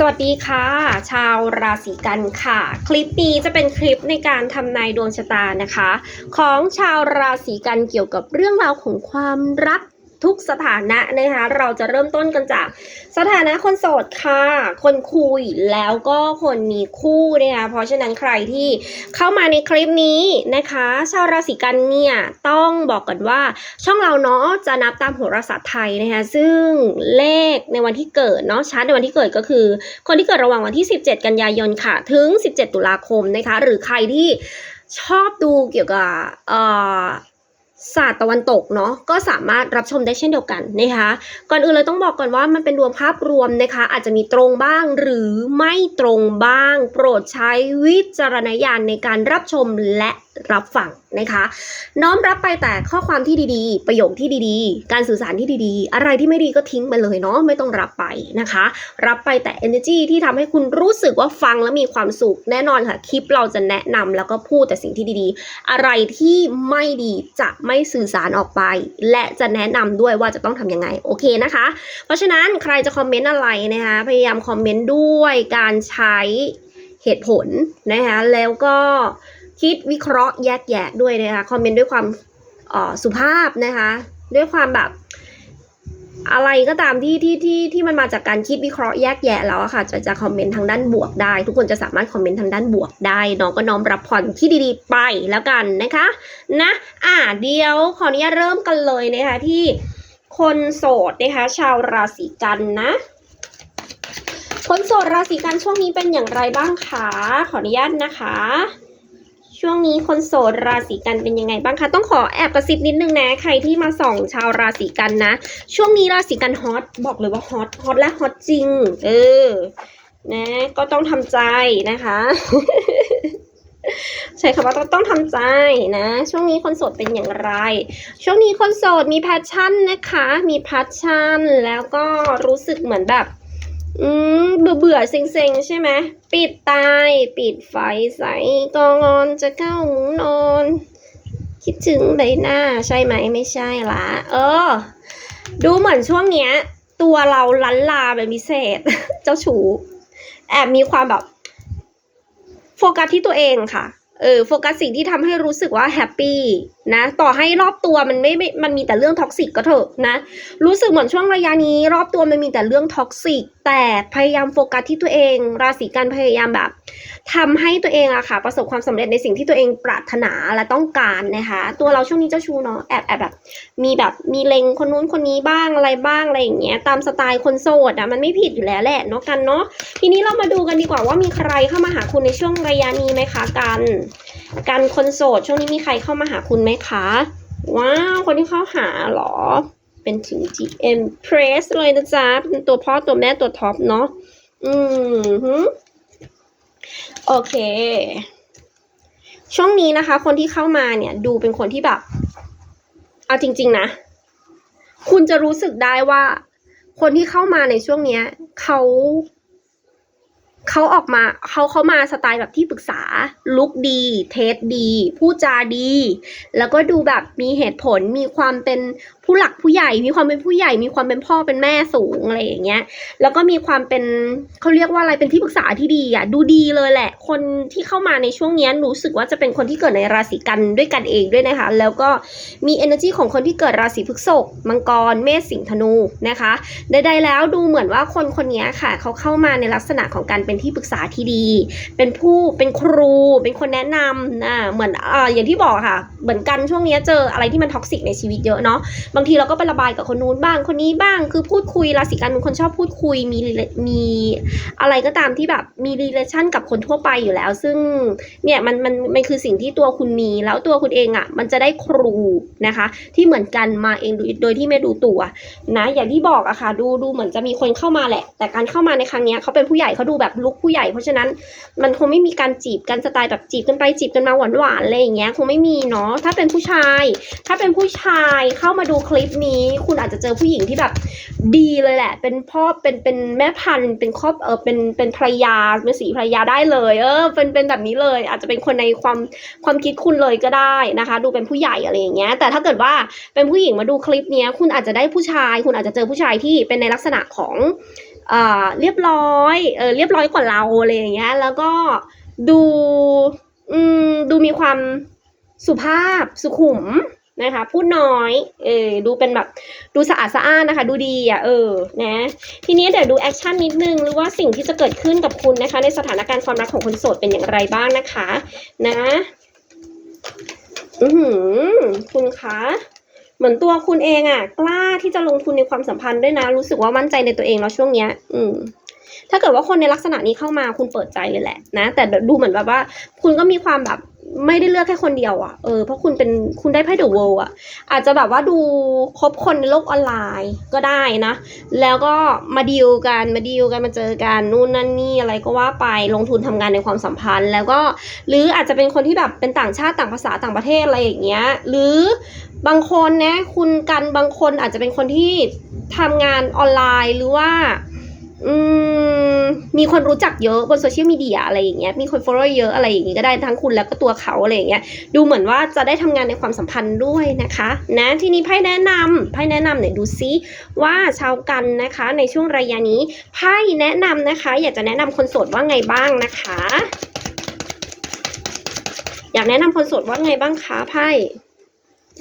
สวัสดีค่ะ ชาวราศีกันค่ะ คลิปนี้จะเป็นคลิปในการทำนายดวงชะตานะคะ ของชาวราศีกันเกี่ยวกับเรื่องราวของความรัก ทุกสถานะนะคะ เราจะเริ่มต้นกันจาก สถานะคนโสดค่ะ คนคุยแล้วก็คนมีคู่นะคะเพราะฉะนั้นใครที่เข้ามาในคลิปนี้นะคะ ชาวราศีกันเนี่ยต้องบอกกันว่าช่องเราเนาะจะนับตามโหราศาสตร์ไทยนะคะซึ่งเลขในวันที่เกิดเนาะชาร์ตในวันที่เกิดก็คือ คนที่เกิดระหว่างวันที่ 17 กันยายนค่ะ ถึง 17 ตุลาคมนะคะ หรือใครที่ชอบดูเกี่ยวกับเอ่อ ศาสตร์ตะวันตกเนาะก็สามารถรับชมได้เช่นเดียวกันนะคะ ก่อนอื่นเลยต้องบอกก่อนว่ามันเป็นรวมภาพรวมนะคะ อาจจะมีตรงบ้างหรือไม่ตรงบ้าง โปรดใช้วิจารณญาณในการรับชมและ รับฟังนะคะ น้อมรับไปแต่ข้อความที่ดีๆ ประโยคที่ดีๆ การสื่อสารที่ดีๆ อะไรที่ไม่ดีก็ทิ้งไปเลยเนาะไม่ต้องรับไปนะคะ รับไปแต่ energy ที่ทำให้คุณรู้สึกว่าฟังแล้วมีความสุขแน่นอนค่ะคลิปเราจะแนะนำแล้วก็พูดแต่สิ่งที่ดีๆ อะไรที่ไม่ดีจะไม่สื่อสารออกไป และจะแนะนำด้วยว่าจะต้องทำยังไงโอเคนะคะ เพราะฉะนั้นใครจะคอมเมนต์อะไรนะคะพยายามคอมเมนต์ด้วยการใช้เหตุผลนะคะแล้วก็ คิดวิเคราะห์แยกแยะด้วยนะคะคอมเมนต์ด้วยความสุภาพนะคะ ด้วยความแบบ อะไรก็ตามที่ที่ที่ที่มันมาจากการคิดวิเคราะห์แยกแยะแล้วอะค่ะ จะจะคอมเมนต์ทางด้านบวกได้ ทุกคนจะสามารถคอมเมนต์ทางด้านบวกได้น้องก็น้อมรับพรที่ดีๆ ไปแล้วกันนะคะ นะ อ่าเดี๋ยวขออนุญาตเริ่มกันเลยนะคะที่คนโสดนะคะ ชาวราศีกันนะคนโสดราศีกันช่วงนี้เป็นอย่างไรบ้างคะขออนุญาตนะคะ ช่วงนี้คนโสดราศีกันเป็นยังไงบ้างคะต้องขอแอบกระซิบนิดนึงนะใครที่มาส่องชาวราศีกันนะ ช่วงนี้ราศีกันฮอตบอกเลยว่าฮอตฮอตและฮอตจริง เออ นะ ก็ต้องทำใจนะคะ ใช่คำว่าต้องต้องทำใจนะ ช่วงนี้คนโสดเป็นอย่างไร ช่วงนี้คนโสดมีแพชชั่นนะคะ มีแพชชั่นแล้วก็รู้สึกเหมือนแบบ อืมเบื่อเบื่อเซ็งเซ็งใช่ไหมปิดตายปิดไฟใสกองอนจะเข้ามุ้งนอน คิดถึงใบหน้าใช่ไหมไม่ใช่ละเออ ดูเหมือนช่วงเนี้ย ตัวเราลันลาเป็นพิเศษ เจ้าชูแอบมีความแบบ โฟกัสที่ตัวเองค่ะ เออ โฟกัสสิ่งที่ทำให้รู้สึกว่าแฮปปี้ นะ ต่อให้รอบตัวมันไม่ไม่ มันมีแต่เรื่องท็อกซิกก็เถอะนะ รู้สึกเหมือนช่วงระยะนี้ รอบตัวมันมีแต่เรื่องท็อกซิก แต่พยายามโฟกัสที่ตัวเอง ราศีกันพยายามแบบทำให้ตัวเองอะค่ะ ประสบความสำเร็จในสิ่งที่ตัวเองปรารถนาและต้องการนะคะ ตัวเราช่วงนี้เจ้าชู้เนาะ แอบแอบแบบ มีแบบ มีเลงคนนู้นคนนี้บ้างอะไรบ้างอะไรอย่างเงี้ย ตามสไตล์คนโสดอะมันไม่ผิดอยู่แล้วแหละเนาะกันเนาะ ทีนี้เรามาดูกันดีกว่าว่ามีใครเข้ามาหาคุณในช่วงระยะนี้ไหมคะกัน กันคนโสดช่วงนี้มีใครเข้ามาหาคุณไหมคะ ว้าว คนที่เข้าหาเหรอ เป็นถึง GM Press เลยนะจ๊ะ เป็นตัวพ่อตัวแม่ตัวท็อปเนาะ อืมฮึโอเค ช่วงนี้นะคะ คนที่เข้ามาเนี่ย ดูเป็นคนที่แบบ เอาจริง ๆ นะ คุณจะรู้สึกได้ว่า คนที่เข้ามาในช่วงเนี้ยเขา เขาออกมาเขาเขามาสไตล์แบบที่ปรึกษาลุกดี เทสดีพูดจาดี แล้วก็ดูแบบมีเหตุผลมีความเป็นผู้หลักผู้ใหญ่ มีความเป็นผู้ใหญ่ มีความเป็นพ่อเป็นแม่สูงอะไรอย่างเงี้ย แล้วก็มีความเป็นเขาเรียกว่าอะไรเป็นที่ปรึกษาที่ดีอะดูดีเลยแหละ คนที่เข้ามาในช่วงเนี้ยรู้สึกว่าจะเป็นคนที่เกิดในราศีกันด้วยกันเองด้วยนะคะ แล้วก็มี energy ของคนที่เกิดราศีพฤษภมังกร เมษสิงห์ธนูนะคะใดๆแล้วดูเหมือนว่าคนคนนี้ค่ะเขาเข้ามาในลักษณะของการเป็นที่ปรึกษาที่ดี เป็นผู้เป็นครู เป็นคนแนะนำนะเหมือนอ่าอย่างที่บอกค่ะ เหมือนกันช่วงนี้เจออะไรที่มันท็อกซิกในชีวิตเยอะเนาะบางทีเราก็ไประบายกับคนนู้นบ้างคนนี้บ้างคือพูดคุยราศีกันเป็นคนชอบพูดคุยมีมีอะไรก็ตามที่แบบมีรีเลชั่นกับคนทั่วไปอยู่แล้ว ซึ่งเนี่ยมันมันมันคือสิ่งที่ตัวคุณมีแล้วตัวคุณเองอะ่ะ มันจะได้ครูนะคะ ที่เหมือนกันมาเองโดยที่ไม่รู้ตัวนะอย่างที่บอกอะค่ะ ดูดูเหมือนจะมีคนเข้ามาแหละ แต่การเข้ามาในครั้งเนี้ยเขาเป็นผู้ใหญ่เขาดูแบบลุกผู้ใหญ่ เพราะฉะนั้นมันคงไม่มีการจีบกันสไตล์แบบจีบกันไปจีบกันมาหวานๆอะไรอย่างเงี้ยคงไม่มีเนาะถ้าเป็นผู้ชาย ถ้าเป็นผู้ชายเข้ามาดูคลิปนี้ คุณอาจจะเจอผู้หญิงที่แบบดีเลยแหละ เป็นพ่อเป็นเป็นแม่พันธุ์เป็นครอบเออเป็นเป็นภรรยาเป็นสีภรรยาได้เลย เออเป็นเป็นแบบนี้เลย อาจจะเป็นคนในความความคิดคุณเลยก็ได้นะคะ ดูเป็นผู้ใหญ่อะไรอย่างเงี้ยแต่ถ้าเกิดว่าเป็นผู้หญิงมาดูคลิปเนี้ยคุณอาจจะได้ผู้ชาย คุณอาจจะเจอผู้ชายที่เป็นในลักษณะของ เรียบร้อยเออเรียบร้อยกว่าเราอะไรอย่างเงี้ย แล้วก็ดูอืมดูมีความสุภาพสุขุมนะคะ พูดน้อย เออดูเป็นแบบดูสะอาดสะอ้านนะคะ ดูดีอะเออนะทีนี้เดี๋ยวดูแอคชั่นนิดนึงหรือว่าสิ่งที่จะเกิดขึ้นกับคุณนะคะ ในสถานการณ์ความรักของคนโสดเป็นอย่างไรบ้างนะคะ นะ อือหือคุณคะ เหมือนตัวคุณเองอะกล้าที่จะลงทุนในความสัมพันธ์ด้วยนะ รู้สึกว่ามั่นใจในตัวเองแล้วช่วงเนี้ย อืม ถ้าเกิดว่าคนในลักษณะนี้เข้ามาคุณเปิดใจเลยแหละ นะ แต่ดูเหมือนแบบว่า คุณก็มีความแบบ ไม่ได้เลือกแค่คนเดียวอะเออ เพราะคุณเป็นคุณได้ไพ่เดอะเวิลด์อะ อาจจะแบบว่าดูคบคนในโลกออนไลน์ก็ได้นะ แล้วก็มาดีลกัน มาดีลกัน มาเจอกัน นู่นนั่นนี่อะไรก็ว่าไป ลงทุนทำงานในความสัมพันธ์ แล้วก็ หรืออาจจะเป็นคนที่แบบเป็นต่างชาติต่างภาษาต่างประเทศอะไรอย่างเงี้ย หรือบางคนนะ คุณกันบางคนอาจจะเป็นคนที่ทำงานออนไลน์หรือว่า อืมมีคนรู้จักเยอะบนโซเชียลมีเดียอะไรอย่างเงี้ยมีคน follow เยอะอะไรอย่างงี้ก็ได้ทั้งคุณแล้วก็ตัวเขาอะไรอย่างเงี้ยดูเหมือนว่าจะได้ทำงานในความสัมพันธ์ด้วยนะคะ นะทีนี้ไพ่แนะนำไพ่แนะนำเนี่ยดูซิว่าชาวกันนะคะ ในช่วงระยะนี้ไพ่แนะนำนะคะ อยากจะแนะนำคนโสดว่าไงบ้างนะคะ อยากแนะนำคนโสดว่าไงบ้างคะไพ่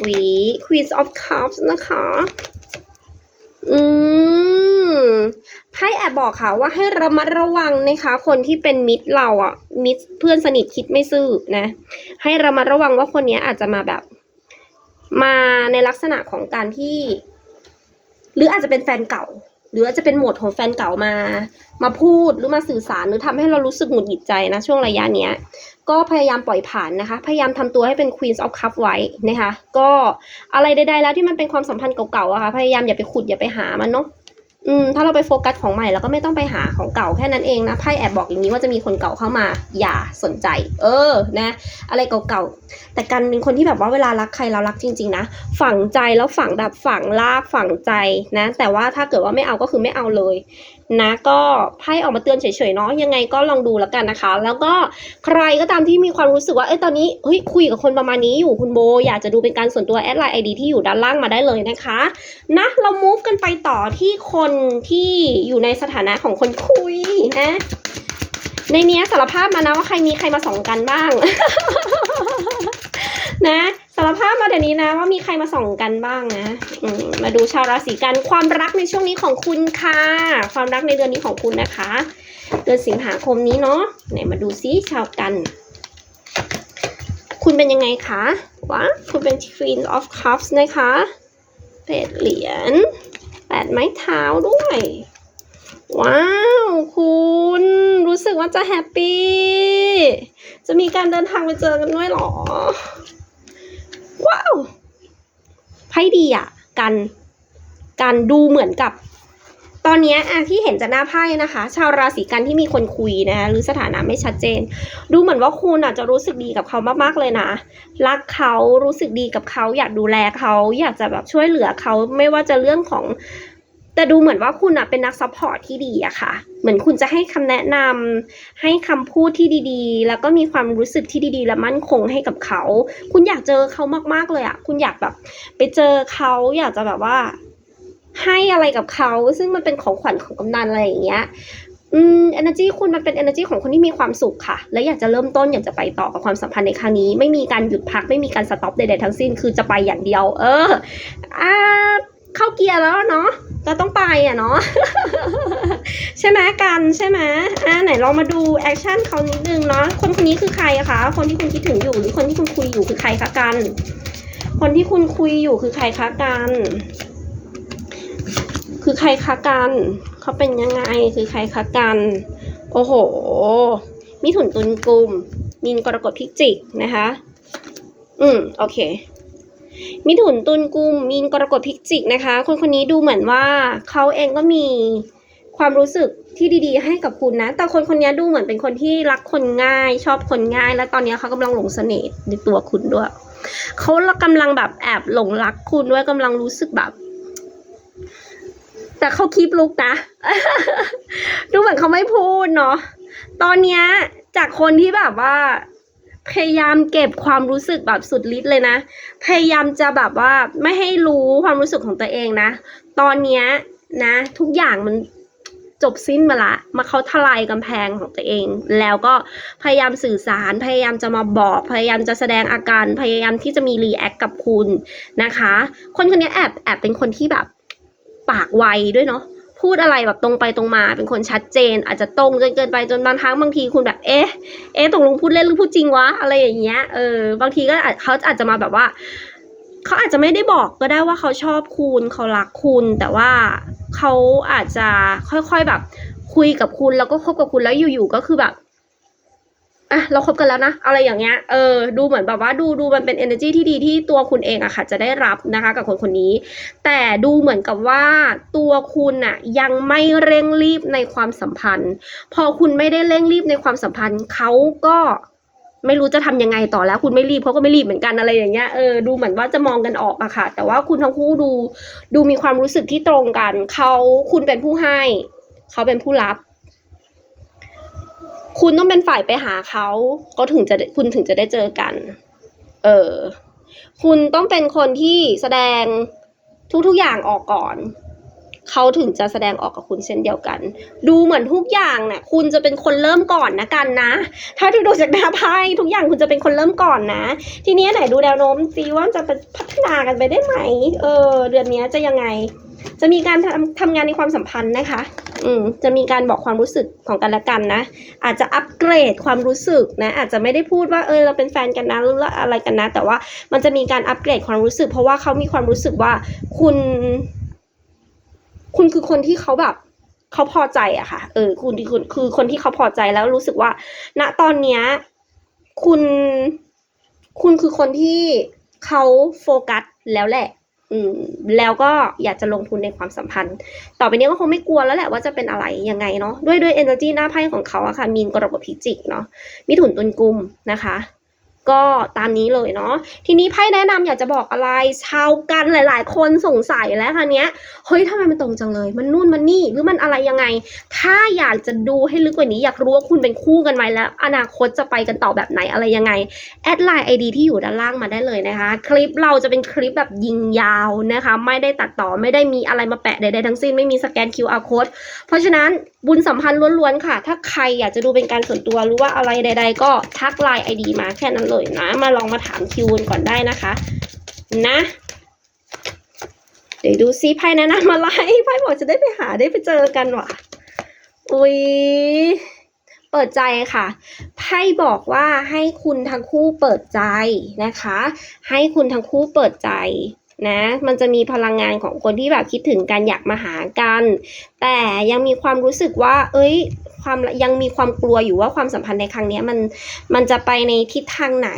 วี Queen of Cups นะคะ อืม ไพ่แอบบอกค่ะว่าให้ระมัดระวังนะคะ คนที่เป็นมิตรเราอะมิตรเพื่อนสนิทคิดไม่ซื่อนะ ให้ระมัดระวังว่าคนนี้อาจจะมาแบบ มาในลักษณะของการที่ หรืออาจจะเป็นแฟนเก่า หรืออาจจะเป็นโหมดของแฟนเก่ามา มาพูดหรือมาสื่อสารหรือทำให้เรารู้สึกหงุดหงิดใจนะ ช่วงระยะเนี้ย ก็พยายามปล่อยผ่านนะคะ พยายามทำตัวให้เป็น Queen of Cup ไว้นะคะ ก็อะไรใดๆแล้วที่มันเป็นความสัมพันธ์เก่าๆอะค่ะพยายามอย่าไปขุดอย่าไปหามันเนาะ อืมถ้าเราไปโฟกัสของใหม่เราก็ไม่ต้องไปหาของเก่าแค่นั้นเองนะไพ่แอบบอกอย่างนี้ว่าจะมีคนเก่าเข้ามา อย่าสนใจ เออนะ อะไรเก่าๆแต่กันเป็นคนที่แบบว่าเวลารักใครเรารักจริง ๆ นะฝังใจแล้วฝังแบบฝังลากฝังใจนะ แต่ว่าถ้าเกิดว่าไม่เอาก็คือไม่เอาเลย นะก็ไพ่ออกมาเตือนเฉยๆเนาะยังไงก็ลองดูแล้วกันนะคะ แล้วก็ใครก็ตามที่มีความรู้สึกว่าเอ้ยตอนนี้เฮ้ยคุยกับคนประมาณนี้อยู่คุณโบ อยากจะดูเป็นการส่วนตัวแอดไลน์ไอดีที่อยู่ด้านล่างมาได้เลยนะคะนะเรา move กันไปต่อที่คนที่อยู่ในสถานะของคนคุยนะในเนี้ยสารภาพมานะว่าใครมีใครมาส่องกันบ้าง นะ สารภาพมาเดี๋ยวนี้นะว่ามีใครมาส่องกันบ้างนะมมาดูชาวราศีกันความรักในช่วงนี้ของคุณค่ะ ความรักในเดือนนี้ของคุณนะคะ เดือนสิงหาคมนี้เนาะไหนมาดูซิชาวกัน คุณเป็นยังไงคะวะคุณเป็น Queen of Cups นะคะแปดเหรียญแปดไม้เท้าด้วย ว้าว คุณรู้สึกว่าจะแฮปปี้ จะมีการเดินทางไปเจอกันด้วยหรอ ว้าวไพ่ดีอะ กันการดูเหมือนกับ ตอนนี้อะที่เห็นจากหน้าไพ่นะคะ ชาวราศีกันที่มีคนคุยนะคะหรือสถานะไม่ชัดเจน ดูเหมือนว่าคุณอะจะรู้สึกดีกับเขามากๆเลยนะ รักเขารู้สึกดีกับเขาอยากดูแลเขาอยากจะแบบช่วยเหลือเขาไม่ว่าจะเรื่องของ แต่ดูเหมือนว่าคุณอะเป็นนักซัพพอร์ตที่ดีอะค่ะ เหมือนคุณจะให้คำแนะนำให้คำพูดที่ดีๆ แล้วก็มีความรู้สึกที่ดีๆ และมั่นคงให้กับเขา คุณอยากเจอเขามากๆเลยอะคุณอยากแบบ ไปเจอเขาอยากจะแบบว่า ให้อะไรกับเขา ซึ่งมันเป็นของขวัญของกำนันอะไรอย่างเงี้ยอืม energy คุณมันเป็น energy ของคนที่มีความสุขค่ะ และอยากจะเริ่มต้นอยากจะไปต่อกับความสัมพันธ์ในครั้งนี้ ไม่มีการหยุดพักไม่มีการสต็อปใดๆทั้งสิ้น คือจะไปอย่างเดียว เอออ่า เข้าเกียร์แล้วเนาะก็ต้องไปอะเนาะใช่ไหมกันใช่ไหมอ่าไหนลองมาดูแอคชั่นเขานิดนึงเนาะคนคนนี้คือใครอะคะคนที่คุณคิดถึงอยู่หรือคนที่คุณคุยอยู่คือใครคะกัน คนที่คุณคุยอยู่คือใครคะกันคือใครคะกันเขาเป็นยังไงคือใครคะกันโอ้โหมิถุนตุลกลุ่มมีนกรกฎพิจิกนะคะ อืม โอเค มิถุนตุลกุมมีนกรกฎพิจิกนะคะ คนคนนี้ดูเหมือนว่าเขาเองก็มีความรู้สึกที่ดีๆ ให้กับคุณนะ แต่คนคนนี้ดูเหมือนเป็นคนที่รักคนง่าย ชอบคนง่าย และตอนนี้เขากำลังหลงเสน่ห์ในตัวคุณด้วยเขากำลังแบบแอบหลงรักคุณด้วยกำลังรู้สึกแบบ แต่เขาคีบลุกนะ ดูเหมือนเขาไม่พูดเนาะตอนเนี้ยจากคนที่แบบว่า พยายามเก็บความรู้สึกแบบสุดฤทธิ์เลยนะ พยายามจะแบบว่าไม่ให้รู้ความรู้สึกของตัวเองนะ ตอนเนี้ยนะ ทุกอย่างมันจบสิ้นมาละ มาเขาทลายกำแพงของตัวเอง แล้วก็พยายามสื่อสาร พยายามจะมาบอก พยายามจะแสดงอาการ พยายามที่จะมีรีแอคกับคุณนะคะ คนคนนี้แอบแอบเป็นคนที่แบบปากไวด้วยเนาะ พูดอะไรแบบตรงไปตรงมา เป็นคนชัดเจน อาจจะตรงจนเกินไปจนบางครั้งบางทีคุณแบบเอ๊ะเอ๊ะตกลงพูดเล่นหรือพูดจริงวะอะไรอย่างเงี้ยเออบางทีก็เขาอาจจะมาแบบว่าเขาอาจจะไม่ได้บอกก็ได้ว่าเขาชอบคุณเขารักคุณ แต่ว่าเขาอาจจะค่อยๆแบบคุยกับคุณแล้วก็คบกับคุณแล้วอยู่ๆก็คือแบบ อะเราคบกันแล้วนะ อะไรอย่างเงี้ย เออ ดูเหมือนแบบว่าดูดูมันเป็น energy ที่ดีที่ตัวคุณเองอะค่ะ จะได้รับนะคะ กับคนคนนี้ แต่ดูเหมือนกับว่าตัวคุณอะยังไม่เร่งรีบในความสัมพันธ์ พอคุณไม่ได้เร่งรีบในความสัมพันธ์เขาก็ไม่รู้จะทำยังไงต่อแล้ว คุณไม่รีบเขาก็ไม่รีบเหมือนกันอะไรอย่างเงี้ยเออดูเหมือนว่าจะมองกันออกอะค่ะ แต่ว่าคุณทั้งคู่ดูดูมีความรู้สึกที่ตรงกันเขาคุณเป็นผู้ให้ เขาเป็นผู้รับ คุณต้องเป็นฝ่ายไปหาเขาก็ถึงจะคุณถึงจะได้เจอกัน เออ คุณต้องเป็นคนที่แสดงทุกๆอย่างออกก่อน เขาถึงจะแสดงออกกับคุณเช่นเดียวกัน ดูเหมือนทุกอย่างเนี่ยคุณจะเป็นคนเริ่มก่อนนะกันนะ ถ้าดูดูจากหน้าไพ่ทุกอย่างคุณจะเป็นคนเริ่มก่อนนะ ทีนี้ไหนดูแนวโน้มซีว่าจะเป็นพัฒนากันไปได้ไหม เออ เดือนนี้จะยังไง จะมีการทำทำงานในความสัมพันธ์นะคะ อืม จะมีการบอกความรู้สึกของกันและกันนะ อาจจะอัปเกรดความรู้สึกนะ อาจจะไม่ได้พูดว่าเออเราเป็นแฟนกันนะหรืออะไรกันนะ แต่ว่ามันจะมีการอัปเกรดความรู้สึก เพราะว่าเขามีความรู้สึกว่าคุณ คุณคือคนที่เขาแบบเขาพอใจอะค่ะ เออ คุณคุณคือคนที่เขาพอใจแล้วรู้สึกว่า ณ ตอนเนี้ย คุณ คุณคือคนที่เขาโฟกัสแล้วแหละ แล้วก็อยากจะลงทุนในความสัมพันธ์ ต่อไปนี้ก็คงไม่กลัวแล้วแหละว่าจะเป็นอะไรยังไงเนาะด้วยด้วย energy หน้าไพ่ของเขาอะค่ะมีนกรกฎพิจิกเนาะมิถุนตุลกุมนะคะ ก็ตามนี้เลยเนาะทีนี้ไพ่แนะนำอยากจะบอกอะไร ชาวกันหลาย ๆ คนสงสัยแล้วค่ะเนี้ยเฮ้ยทำไมมันตรงจังเลย มันนู่นมันนี่หรือมันอะไรยังไง ถ้าอยากจะดูให้ลึกกว่านี้อยากรู้ว่าคุณเป็นคู่กันไหมแล้ว อนาคตจะไปกันต่อแบบไหนอะไรยังไงแอดไลน์ไอดีที่อยู่ด้านล่างมาได้เลยนะคะ คลิปเราจะเป็นคลิปแบบยิงยาวนะคะ ไม่ได้ตัดต่อไม่ได้มีอะไรมาแปะใดๆทั้งสิ้นไม่มีสแกน QR code เพราะฉะนั้นบุญสัมพันธ์ล้วนๆค่ะ ถ้าใครอยากจะดูเป็นการส่วนตัวหรือว่าอะไรใด ๆ ก็ทักไลน์ไอดีมาแค่นั้นเลยยนะ มาลองมาถามคิวกันก่อนได้นะคะนะ เดี๋ยวดูซิไพ่แนะนำอะไรไพ่บอกจะได้ไปหาได้ไปเจอกันว่ะอุ้ยเปิดใจค่ะไพ่บอกว่าให้คุณทั้งคู่เปิดใจนะคะ ให้คุณทั้งคู่เปิดใจนะมันจะมีพลังงานของคนที่แบบคิดถึงกันอยากมาหากัน แต่ยังมีความรู้สึกว่า เอ้ย ความยังมีความกลัวอยู่ว่าความสัมพันธ์ในครั้งนี้มันมันจะไปในทิศทางไหน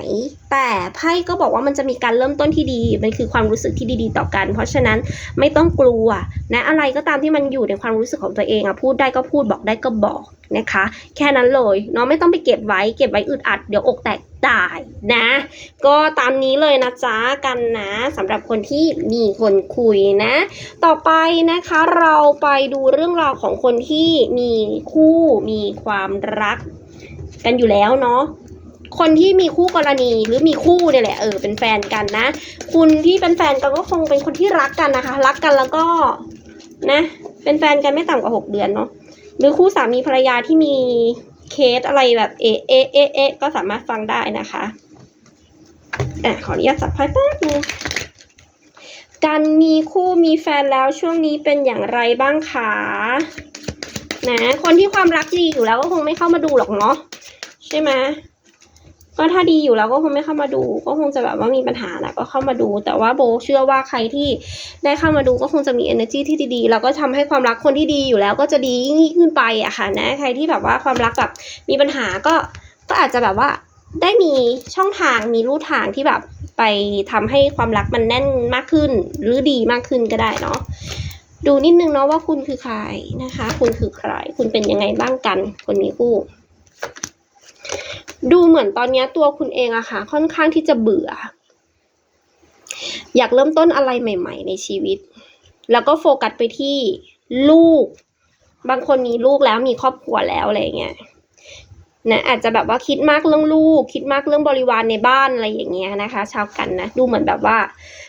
แต่ไพ่ก็บอกว่ามันจะมีการเริ่มต้นที่ดี มันคือความรู้สึกที่ดีๆ ต่อกัน เพราะฉะนั้นไม่ต้องกลัวนะอะไรก็ตามที่มันอยู่ในความรู้สึกของตัวเองอะพูดได้ก็พูดบอกได้ก็บอกนะคะ แค่นั้นเลยเนาะไม่ต้องไปเก็บไว้เก็บไว้อึดอัดเดี๋ยวอกแตกตายนะ ก็ตามนี้เลยนะจ๊ะกันนะสำหรับคนที่มีคนคุยนะ ต่อไปนะคะเราไปดูเรื่องราวของคนที่มีคู่มีความรัก กันอยู่แล้วเนาะคนที่มีคู่กรณีหรือมีคู่เนี่ยแหละเออเป็นแฟนกันนะ คุณที่เป็นแฟนกันก็คงเป็นคนที่รักกันนะคะ รักกันแล้วก็นะ เป็นแฟนกันไม่ต่ำกว่าหกเดือนเนาะหรือคู่สามีภรรยาที่มีเคสอะไรแบบเอะเอะเอเอะก็สามารถฟังได้นะคะอะขออนุญาตสับไพ่แป๊บนึง การมีคู่มีแฟนแล้วช่วงนี้เป็นอย่างไรบ้างคะนะคนที่ความรักดีอยู่แล้วก็คงไม่เข้ามาดูหรอกเนาะใช่ไหมก็ถ้าดีอยู่แล้วก็คงไม่เข้ามาดู ก็คงจะแบบว่ามีปัญหาแหละก็เข้ามาดู แต่ว่าโบเชื่อว่าใครที่ได้เข้ามาดูก็คงจะมี energy ที่ดีๆแล้วก็ทำให้ความรักคนที่ดีอยู่แล้วก็จะดียิ่งขึ้นไปอะค่ะนะใครที่แบบว่าความรักแบบมีปัญหาก็ก็อาจจะแบบว่า ได้มีช่องทางมีรูทางที่แบบไปทำให้ความรักมันแน่นมากขึ้น หรือดีมากขึ้นก็ได้เนาะดูนิดนึงเนาะว่าคุณคือใครนะคะ คุณคือใคร คุณเป็นยังไงบ้างกันคนมีคู่ ดูเหมือนตอนนี้ตัวคุณเองอะค่ะ ค่อนข้างที่จะเบื่อ อยากเริ่มต้นอะไรใหม่ ๆ ในชีวิต แล้วก็โฟกัสไปที่ลูก บางคนมีลูกแล้วมีครอบครัวแล้วอะไรเงี้ย นะอาจจะแบบว่าคิดมากเรื่องลูก คิดมากเรื่องบริวารในบ้านอะไรอย่างเงี้ยนะคะ ชาวกันนะดูเหมือนแบบว่า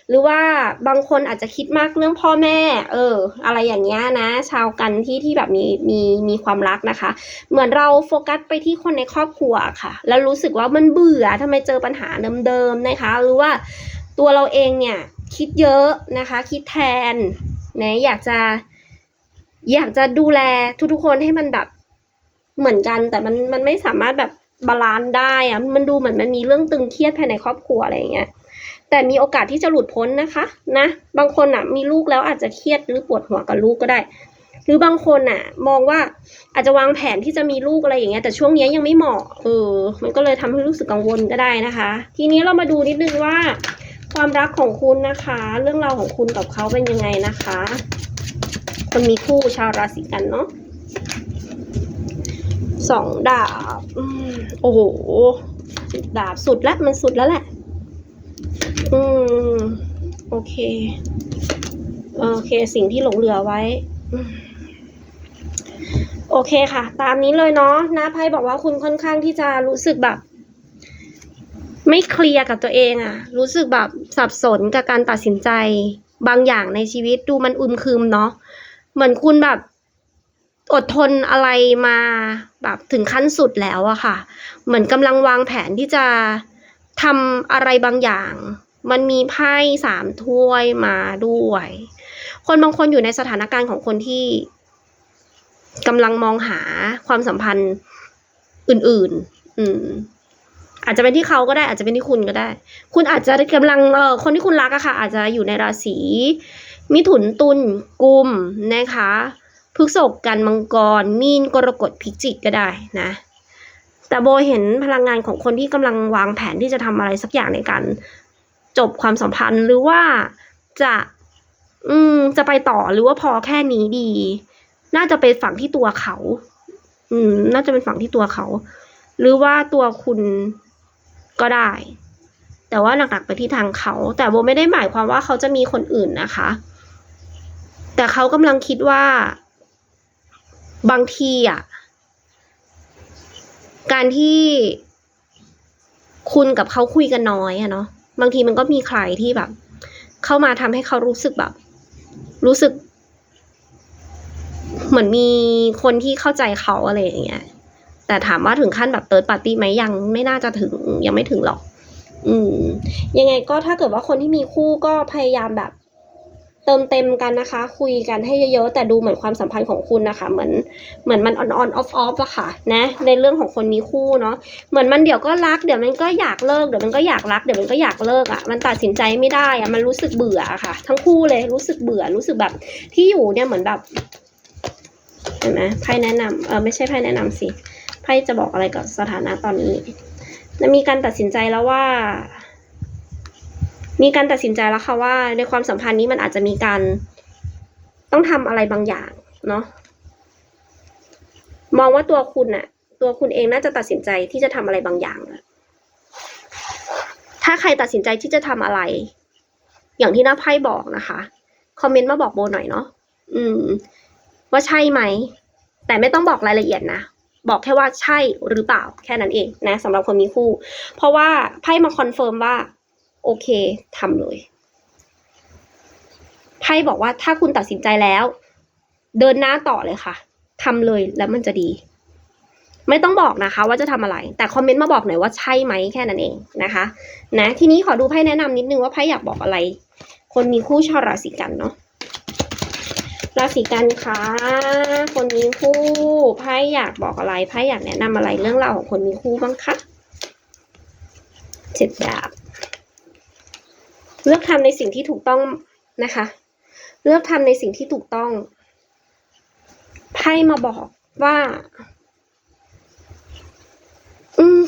หรือว่าบางคนอาจจะคิดมากเรื่องพ่อแม่ เออ อะไรอย่างเงี้ยนะ ชาวกันที่ที่แบบมีมีมีความรักนะคะ เหมือนเราโฟกัสไปที่คนในครอบครัวค่ะ แล้วรู้สึกว่ามันเบื่อทำไมเจอปัญหาเดิมๆนะคะ หรือว่าตัวเราเองเนี่ยคิดเยอะนะคะ คิดแทนนะอยากจะอยากจะดูแลทุกๆคนให้มันแบบ เหมือนกันแต่มันมันไม่สามารถแบบบาลานซ์ได้อะมันดูเหมือนมันมีเรื่องตึงเครียดภายในครอบครัวอะไรอย่างเงี้ยแต่มีโอกาสที่จะหลุดพ้นนะคะนะ บางคนอะมีลูกแล้วอาจจะเครียดหรือปวดหัวกับลูกก็ได้ หรือบางคนอะ มองว่าอาจจะวางแผนที่จะมีลูกอะไรอย่างเงี้ยแต่ช่วงเนี้ยยังไม่เหมาะเออมันก็เลยทำให้รู้สึกกังวลก็ได้นะคะ ทีนี้เรามาดูนิดนึงว่า ความรักของคุณนะคะ เรื่องราวของคุณกับเขาเป็นยังไงนะคะ คนมีคู่ชาวราศีกันเนาะ สองดาบอโอ้โหสิบดาบสุดแล้วมันสุดแล้วแหละ อืม โอเค โอเค สิ่งที่หลงเหลือไว้ โอเคค่ะ ตามนี้เลยเนาะนะไพ่บอกว่าคุณค่อนข้างที่จะรู้สึกแบบ ไม่เคลียร์กับตัวเองอะรู้สึกแบบสับสนกับการตัดสินใจ บางอย่างในชีวิตดูมันอึมครึมเนาะ เหมือนคุณแบบ อดทนอะไรมาแบบถึงขั้นสุดแล้วอะค่ะ เหมือนกำลังวางแผนที่จะทำอะไรบางอย่าง มันมีไพ่สามถ้วยมาด้วย คนบางคนอยู่ในสถานการณ์ของคนที่กำลังมองหาความสัมพันธ์อื่น ๆ อืม อาจจะเป็นที่เขาก็ได้ อาจจะเป็นที่คุณก็ได้ คุณอาจจะกำลังเออคนที่คุณรักอะค่ะ อาจจะอยู่ในราศีมิถุนตุลกุมนะคะ พฤษภกันมังกร มีนกรกฎพิจิกก็ได้นะ แต่โบเห็นพลังงานของคนที่กำลังวางแผนที่จะทำอะไรสักอย่างในการจบความสัมพันธ์หรือว่าจะอืมจะไปต่อหรือว่าพอแค่นี้ดี น่าจะเป็นฝั่งที่ตัวเขา อืม น่าจะเป็นฝั่งที่ตัวเขา หรือว่าตัวคุณก็ได้ แต่ว่าหนักๆไปที่ทางเขา แต่โบไม่ได้หมายความว่าเขาจะมีคนอื่นนะคะ แต่เขากำลังคิดว่า บางทีอะ การที่คุณกับเขาคุยกันน้อยอะเนาะบางทีมันก็มีใครที่แบบ เข้ามาทำให้เขารู้สึกแบบ รู้สึก เหมือนมีคนที่เข้าใจเขาอะไรอย่างเงี้ยแต่ถามว่าถึงขั้นแบบเติร์ดปาร์ตี้ไหมยังไม่น่าจะถึงยังไม่ถึงหรอก อืม ยังไงก็ถ้าเกิดว่าคนที่มีคู่ก็พยายามแบบ เติมเต็มกันนะคะ คุยกันให้เยอะๆ แต่ดูเหมือนความสัมพันธ์ของคุณนะคะ เหมือนเหมือนมันออนออนออฟออฟอะค่ะ นะ ในเรื่องของคนมีคู่เนาะเหมือนมันเดี๋ยวก็รักเดี๋ยวมันก็อยากเลิกเดี๋ยวมันก็อยากรักเดี๋ยวมันก็อยากเลิกอะมันตัดสินใจไม่ได้อะมันรู้สึกเบื่ออะค่ะ ทั้งคู่เลยรู้สึกเบื่อรู้สึกแบบที่อยู่เนี่ยเหมือนแบบเห็นไหมไพ่แนะนำเออไม่ใช่ไพ่แนะนำสิไพ่จะบอกอะไรกับสถานะตอนนี้นะมีการตัดสินใจแล้วว่า มีการตัดสินใจแล้วค่ะว่า ในความสัมพันธ์นี้มันอาจจะมีการ ต้องทำอะไรบางอย่างเนาะมองว่าตัวคุณน่ะ ตัวคุณเองน่าจะตัดสินใจที่จะทำอะไรบางอย่างถ้าใครตัดสินใจที่จะทำอะไร อย่างที่น้าไพ่บอกนะคะคอมเมนต์มาบอกโบหน่อยเนาะอืม ว่าใช่ไหม แต่ไม่ต้องบอกรายละเอียดนะบอกแค่ว่าใช่หรือเปล่าแค่นั้นเองนะสำหรับคนมีคู่ เพราะว่าไพ่มาคอนเฟิร์มว่า โอเคทำเลยไพ่บอกว่าถ้าคุณตัดสินใจแล้ว เดินหน้าต่อเลยค่ะทำเลยแล้วมันจะดี ไม่ต้องบอกนะคะ ว่าจะทำอะไร แต่คอมเมนต์มาบอกหน่อยว่าใช่ไหมแค่นั้นเองนะคะ นะ ทีนี้ขอดูไพ่แนะนำนิดนึงว่าไพ่อยากบอกอะไร คนมีคู่ชาวราศีกันเนาะราศีกันคะคนมีคู่ไพ่อยากบอกอะไรไพ่อยากแนะนำอะไรเรื่องราวของคนมีคู่บ้างคะเจ็ดดาบ เลือกทำในสิ่งที่ถูกต้องนะคะ เลือกทำในสิ่งที่ถูกต้องไพ่มาบอกว่า อืม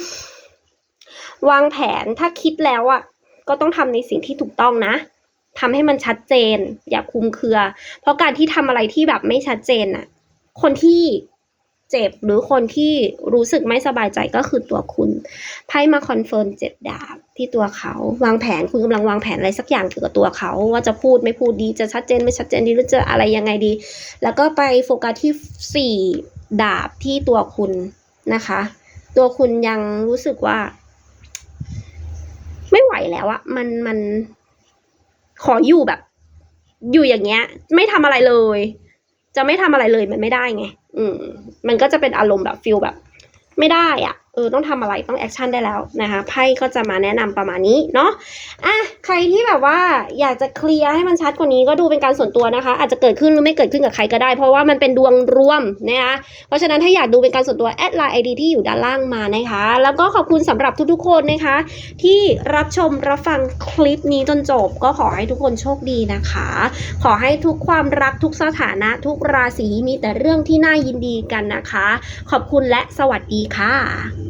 วางแผนถ้าคิดแล้วอะ่ะ ก็ต้องทำในสิ่งที่ถูกต้องนะทำให้มันชัดเจน อย่าคุมเครือ เพราะการที่ทำอะไรที่แบบไม่ชัดเจนอะ่ะ คนที่ เจ็บ หรือคนที่รู้สึกไม่สบายใจก็คือตัวคุณไพ่มาคอนเฟิร์มเจ็ดดาบที่ตัวเขาวางแผนคุณกำลังวางแผนอะไรสักอย่างเกี่ยวกับตัวเขา ว่าจะพูดไม่พูดดีจะชัดเจนไม่ชัดเจนดีหรือจะอะไรยังไงดี แล้วก็ไปโฟกัสที่สี่ดาบที่ตัวคุณนะคะ ตัวคุณยังรู้สึกว่า ไม่ไหวแล้วอะมันมันขออยู่แบบ อยู่อย่างเงี้ย ไม่ทำอะไรเลย จะไม่ทำอะไรเลยมันไม่ได้ไง อืม มันก็จะเป็นอารมณ์แบบฟิลแบบ ไม่ได้อะ ออต้องทำอะไรต้องแอคชั่นได้แล้วนะคะไพ่ก็จะมาแนะนำประมาณนี้เนาะอะใครที่แบบว่าอยากจะเคลียร์ให้มันชัดกว่านี้ก็ดูเป็นการส่วนตัวนะคะ อาจจะเกิดขึ้นหรือไม่เกิดขึ้นกับใครก็ได้ เพราะว่ามันเป็นดวงรวมนะคะเพราะฉะนั้นถ้าอยากดูเป็นการส่วนตัวแอดไลน์ไอดีที่อยู่ด้านล่างมานะคะ แล้วก็ขอบคุณสำหรับทุกๆคนนะคะ ที่รับชมรับฟังคลิปนี้จนจบ ก็ขอให้ทุกคนโชคดีนะคะ ขอให้ทุกความรักทุกสถานะทุกราศีมีแต่เรื่องที่น่ายินดีกันนะคะ ขอบคุณและสวัสดีค่ะ